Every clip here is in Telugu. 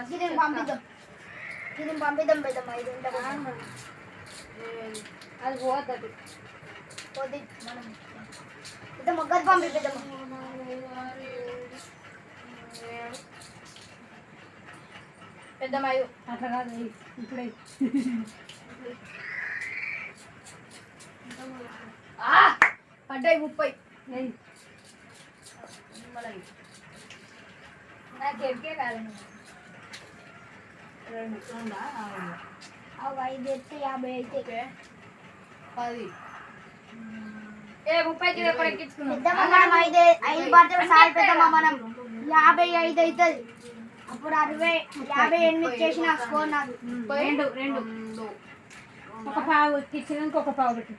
పంపిద్దాం ఇది పంపిద్దాం ఇది ఉంటే అది పోతుంది పోతే మనం పెద్దమ్మ గది పంపి పెద్దమ్మ పెద్దమ్మ ఐదు అట్లా కాదు. ఇప్పుడే! పడ్డాయి ముప్పై. నాకు ఎక్కే కాదు రెండు రెండా నాలుగు అవి ఐదు ఎత్తే యాభై అయితే ఓకే పది ఏ ముప్పైకి ఎక్కడ ఎక్కించుకున్నాం పెద్దమ్మ మనం ఐదు ఐదు పడితే సాయి పెద్దమ్మ మనం యాభై ఐదు అవుతుంది. అప్పుడు అరవై యాభై ఎనిమిది చేసిన స్కోర్ నాకు. రెండు రెండు. ఒక పావు కిచెన్ ఇంకొక పావు పెట్టు.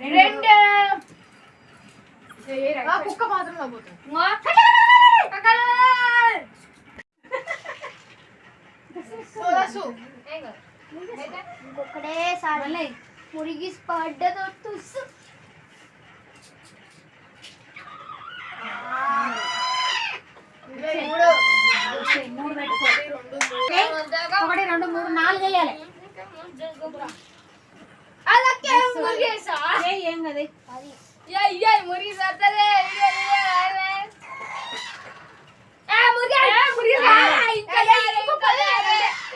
రెండు. ఆ కుక్క మాత్రం పోతుంది ఇంకొకటే సారి మురిగి పడ్డదో తుస్సు మూడు పెట్టుకో ఏయ్. ఒకటి రెండు మూడు నాలుగు వేయాలి ఏయ్, ఏం కదా అది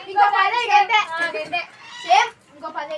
ఇంకో పదే గంటే అయ్యే. తీసేయ్. రెండు మూడు పది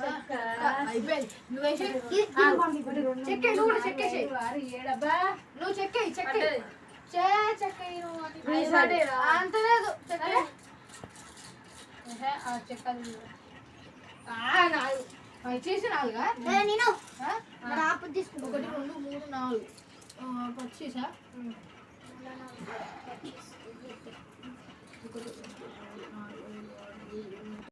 చెక్క. చెక్కే నువ్వు కూడా చెక్కేసేయ్ నువ్వు చెక్కేయి చెక్కేయి చే చెక్కేయి నువ్వు అని. ఈసారి అంత లేదు చెక్కే ఆ, నాలుగు అవి చేసి నాలుగా నేను ఒకటి రెండు మూడు నాలుగు పచ్చీసా